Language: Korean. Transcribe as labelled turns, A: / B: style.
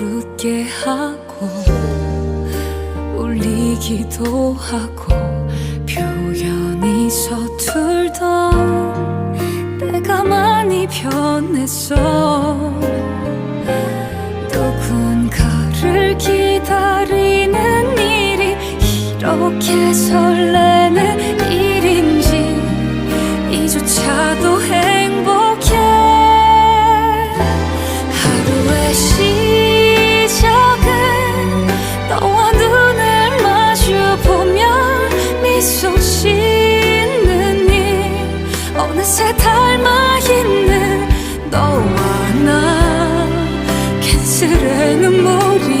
A: 웃게 하고 울리기도 하고 표현이 서툴던 내가 많이 변했어. 누군가를 기다리는 일이 이렇게 설레는 일인지 이조차도 행복해 짓는 일 어느새 닮아 있는 너와 나. 캔슬의 눈물이